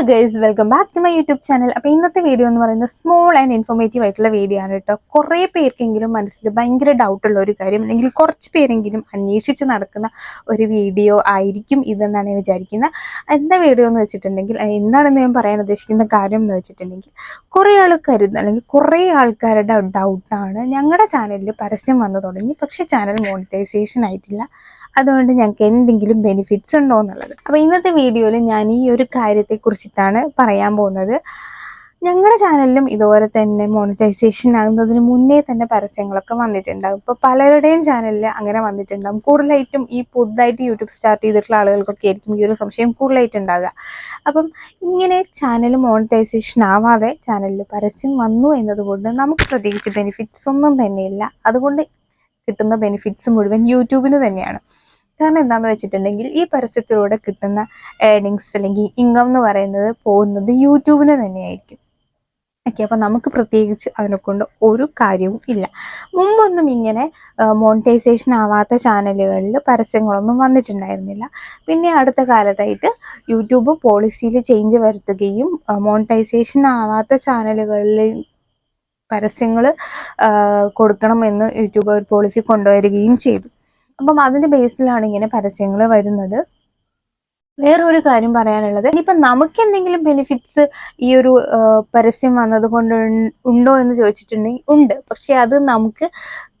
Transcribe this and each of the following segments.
Hello guys welcome back to my YouTube channel അപ്പോൾ ഇന്നത്തെ video എന്ന് പറയുന്നത് സ്മോൾ ആൻഡ് ഇൻഫോർമേറ്റീവ് ആയിട്ടുള്ള വീഡിയോ ആണ് കേട്ടോ. കുറേ പേർക്കെങ്കിലും മനസ്സിൽ ഭയങ്കര ഡൗട്ടുള്ള ഒരു കാര്യം അല്ലെങ്കിൽ കുറച്ച് പേരെങ്കിലും അന്വേഷിച്ച് നടക്കുന്ന ഒരു വീഡിയോ ആയിരിക്കും ഇതെന്നാണ് ഞാൻ വിചാരിക്കുന്നത്. എന്താ വീഡിയോ എന്ന് വെച്ചിട്ടുണ്ടെങ്കിൽ എന്താണെന്ന് ഞാൻ പറയാൻ ഉദ്ദേശിക്കുന്ന കാര്യം എന്ന് വെച്ചിട്ടുണ്ടെങ്കിൽ കുറേ ആൾ കരുതുന്ന അല്ലെങ്കിൽ കുറേ ആൾക്കാരുടെ ഡൗട്ടാണ് ഞങ്ങളുടെ ചാനലിൽ പരസ്യം വന്നു തുടങ്ങി. പക്ഷേ ചാനൽ മോണിറ്റൈസേഷൻ ആയിട്ടില്ല. അതുകൊണ്ട് ഞങ്ങൾക്ക് എന്തെങ്കിലും ബെനിഫിറ്റ്സ് ഉണ്ടോ എന്നുള്ളത്. അപ്പോൾ ഇന്നത്തെ വീഡിയോയിൽ ഞാൻ ഈ ഒരു കാര്യത്തെ കുറിച്ചിട്ടാണ് പറയാൻ പോകുന്നത്. ഞങ്ങളുടെ ചാനലിലും ഇതുപോലെ തന്നെ മോണിറ്റൈസേഷൻ ആകുന്നതിന് മുന്നേ തന്നെ പരസ്യങ്ങളൊക്കെ വന്നിട്ടുണ്ടാകും. ഇപ്പോൾ പലരുടെയും ചാനലിൽ അങ്ങനെ വന്നിട്ടുണ്ടാകും. കൂടുതലായിട്ടും ഈ പുതുതായിട്ട് യൂട്യൂബ് സ്റ്റാർട്ട് ചെയ്തിട്ടുള്ള ആളുകൾക്കൊക്കെ ആയിരിക്കും ഈ ഒരു സംശയം കൂടുതലായിട്ട് ഉണ്ടാകുക അപ്പം ഇങ്ങനെ ചാനൽ മോണിറ്റൈസേഷൻ ആവാതെ ചാനലിൽ പരസ്യം വന്നു എന്നതുകൊണ്ട് നമുക്ക് പ്രത്യേകിച്ച് ബെനിഫിറ്റ്സ് ഒന്നും തന്നെയില്ല. അതുകൊണ്ട് കിട്ടുന്ന ബെനിഫിറ്റ്സ് മുഴുവൻ യൂട്യൂബിന് തന്നെയാണ്. കാരണം എന്താണെന്ന് വെച്ചിട്ടുണ്ടെങ്കിൽ ഈ പരസ്യത്തിലൂടെ കിട്ടുന്ന ഏർണിങ്സ് അല്ലെങ്കിൽ ഇൻകം എന്ന് പറയുന്നത് പോകുന്നത് യൂട്യൂബിന് തന്നെയായിരിക്കും. ഓക്കെ അപ്പോൾ നമുക്ക് പ്രത്യേകിച്ച് അതിനെ കൊണ്ട് ഒരു കാര്യവും ഇല്ല. മുമ്പൊന്നും ഇങ്ങനെ മോണിറ്റൈസേഷൻ ആവാത്ത ചാനലുകളിൽ പരസ്യങ്ങളൊന്നും വന്നിട്ടുണ്ടായിരുന്നില്ല. പിന്നെ അടുത്ത കാലത്തായിട്ട് യൂട്യൂബ് പോളിസിയിൽ ചേഞ്ച് വരുത്തുകയും മോണിറ്റൈസേഷൻ ആവാത്ത ചാനലുകളിൽ പരസ്യങ്ങൾ കൊടുക്കണമെന്ന് യൂട്യൂബ് ഒരു പോളിസി കൊണ്ടുവരികയും ചെയ്തു. അപ്പം അതിന്റെ ബേസിലാണ് ഇങ്ങനെ പരസ്യങ്ങൾ വരുന്നത്. വേറൊരു കാര്യം പറയാനുള്ളത്. ഇനിയിപ്പം നമുക്ക് എന്തെങ്കിലും ബെനിഫിറ്റ്സ് ഈ ഒരു പരസ്യം വന്നത് കൊണ്ട് ഉണ്ടോ എന്ന് ചോദിച്ചിട്ടുണ്ടെങ്കിൽ ഉണ്ട്. പക്ഷെ അത് നമുക്ക്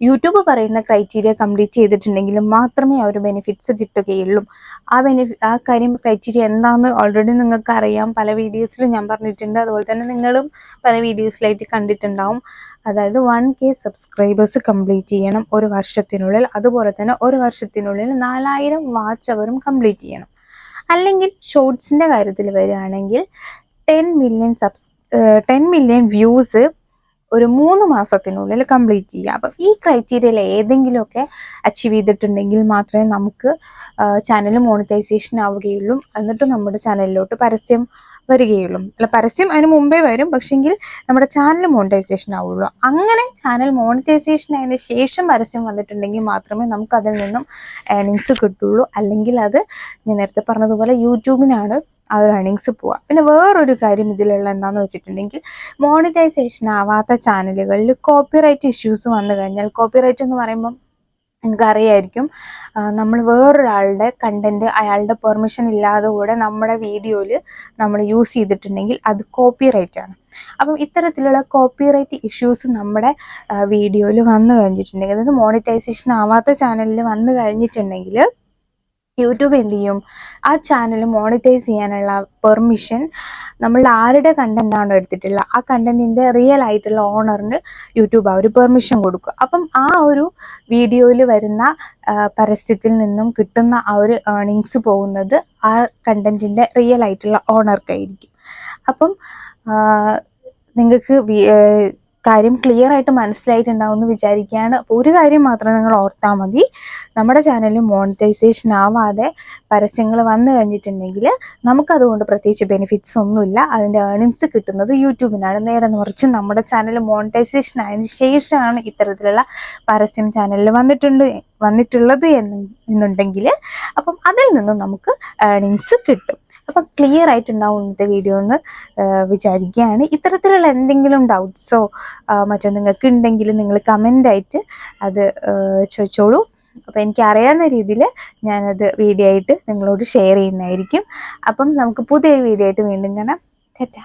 യൂട്യൂബ് പറയുന്ന ക്രൈറ്റീരിയ കംപ്ലീറ്റ് ചെയ്തിട്ടുണ്ടെങ്കിൽ മാത്രമേ ആ ഒരു ബെനിഫിറ്റ്സ് കിട്ടുകയുള്ളൂ. ആ ബെനിഫി ആ കാര്യം ക്രൈറ്റീരിയ എന്താണെന്ന് ഓൾറെഡി നിങ്ങൾക്ക് അറിയാം പല വീഡിയോസിലും ഞാൻ പറഞ്ഞിട്ടുണ്ട്. അതുപോലെ തന്നെ നിങ്ങളും പല വീഡിയോസിലായിട്ട് കണ്ടിട്ടുണ്ടാവും. അതായത് വൺ കെ സബ്സ്ക്രൈബേഴ്സ് കംപ്ലീറ്റ് ചെയ്യണം ഒരു വർഷത്തിനുള്ളിൽ. അതുപോലെ തന്നെ ഒരു വർഷത്തിനുള്ളിൽ നാലായിരം വാച്ച് അവരും കംപ്ലീറ്റ് ചെയ്യണം. അല്ലെങ്കിൽ ഷോർട്സിന്റെ കാര്യത്തിൽ വരികയാണെങ്കിൽ ten million subs ten million views ഒരു മൂന്ന് മാസത്തിനുള്ളിൽ കംപ്ലീറ്റ് ചെയ്യുക. അപ്പം ഈ ക്രൈറ്റീരിയയിൽ ഏതെങ്കിലുമൊക്കെ അച്ചീവ് ചെയ്തിട്ടുണ്ടെങ്കിൽ മാത്രമേ നമുക്ക് ചാനൽ മോണിറ്റൈസേഷൻ ആവുകയുള്ളൂ. എന്നിട്ട് നമ്മുടെ ചാനലിലോട്ട് പരസ്യം വരികയുള്ളൂ. അല്ല പരസ്യം അതിന് മുമ്പേ വരും പക്ഷെങ്കിൽ നമ്മുടെ ചാനൽ മോണിറ്റൈസേഷൻ ആവുള്ളൂ. അങ്ങനെ ചാനൽ മോണിറ്റൈസേഷൻ ആയതിനു ശേഷം പരസ്യം വന്നിട്ടുണ്ടെങ്കിൽ മാത്രമേ നമുക്ക് അതിൽ നിന്നും ഏണിങ്സ് കിട്ടുള്ളൂ. അല്ലെങ്കിൽ അത് ഞാൻ നേരത്തെ പറഞ്ഞതുപോലെ യൂട്യൂബിനാണ് ആ ഒരു ഏണിങ്സ് പോവുക. പിന്നെ വേറൊരു കാര്യം ഇതിലുള്ള എന്താണെന്ന് വെച്ചിട്ടുണ്ടെങ്കിൽ മോണിറ്റൈസേഷൻ ആവാത്ത ചാനലുകളിൽ കോപ്പിറൈറ്റ് ഇഷ്യൂസ് വന്നു കഴിഞ്ഞാൽ കോപ്പിറൈറ്റ് എന്ന് പറയുമ്പം നിങ്ങൾക്ക് അറിയായിരിക്കും നമ്മൾ വേറൊരാളുടെ കണ്ടന്റ് അയാളുടെ പെർമിഷൻ ഇല്ലാതെ കൂടെ നമ്മുടെ വീഡിയോയിൽ നമ്മൾ യൂസ് ചെയ്തിട്ടുണ്ടെങ്കിൽ അത് കോപ്പിറൈറ്റ് ആണ്. അപ്പം ഇത്തരത്തിലുള്ള കോപ്പിറൈറ്റ് ഇഷ്യൂസ് നമ്മുടെ വീഡിയോയിൽ വന്നു കഴിഞ്ഞിട്ടുണ്ടെങ്കിൽ അതായത് മോണിറ്റൈസേഷൻ ആവാത്ത ചാനലിൽ വന്നു കഴിഞ്ഞിട്ടുണ്ടെങ്കിൽ യൂട്യൂബ് എന്ത് ചെയ്യും? ആ ചാനൽ മോണിറ്റൈസ് ചെയ്യാനുള്ള പെർമിഷൻ നമ്മൾ ആരുടെ കണ്ടന്റ് ആണോ എടുത്തിട്ടുള്ള ആ കണ്ടന്റിന്റെ റിയൽ ആയിട്ടുള്ള ഓണറിന് യൂട്യൂബ് ആ ഒരു പെർമിഷൻ കൊടുക്കുക അപ്പം ആ ഒരു വീഡിയോയിൽ വരുന്ന പരസ്യത്തിൽ നിന്നും കിട്ടുന്ന ആ ഒരു ഏർണിങ്സ് പോകുന്നത് ആ കണ്ടന്റിന്റെ റിയൽ ആയിട്ടുള്ള ഓണർക്കായിരിക്കും അപ്പം നിങ്ങൾക്ക് കാര്യം ക്ലിയർ ആയിട്ട് മനസ്സിലായിട്ടുണ്ടാവും എന്ന് വിചാരിക്കുകയാണ്. അപ്പോൾ ഒരു കാര്യം മാത്രം നിങ്ങൾ ഓർത്താൽ മതി. നമ്മുടെ ചാനലിൽ മോണിറ്റൈസേഷൻ ആവാതെ പരസ്യങ്ങൾ വന്നു കഴിഞ്ഞിട്ടുണ്ടെങ്കിൽ നമുക്കതുകൊണ്ട് പ്രത്യേകിച്ച് ബെനിഫിറ്റ്സ് ഒന്നുമില്ല. അതിന്റെ ഏർണിങ്സ് കിട്ടുന്നത് യൂട്യൂബിനാണ്. നേരെ മറിച്ച് നമ്മുടെ ചാനൽ മോണിറ്റൈസേഷൻ ആയതിനു ശേഷമാണ് ഇത്തരത്തിലുള്ള പരസ്യം ചാനലിൽ വന്നിട്ടുണ്ട് വന്നിട്ടുള്ളത് എന്ന് എന്നുണ്ടെങ്കിൽ അപ്പം അതിൽ നിന്നും നമുക്ക് ഏർണിങ്സ് കിട്ടും. അപ്പം ക്ലിയർ ആയിട്ടുണ്ടാവും ഇന്നത്തെ വീഡിയോ എന്ന് വിചാരിക്കുകയാണ്. ഇത്തരത്തിലുള്ള എന്തെങ്കിലും ഡൗട്ട്സോ മറ്റോ നിങ്ങൾക്ക് ഉണ്ടെങ്കിൽ നിങ്ങൾ കമന്റ് ആയിട്ട് അത് ചോദിച്ചോളൂ. അപ്പോൾ എനിക്ക് അറിയാവുന്ന രീതിയിൽ ഞാനത് വീഡിയോ ആയിട്ട് നിങ്ങളോട് ഷെയർ ചെയ്യുന്നതായിരിക്കും. അപ്പം നമുക്ക് പുതിയൊരു വീഡിയോ ആയിട്ട് വീണ്ടും കാണാം. തെറ്റാ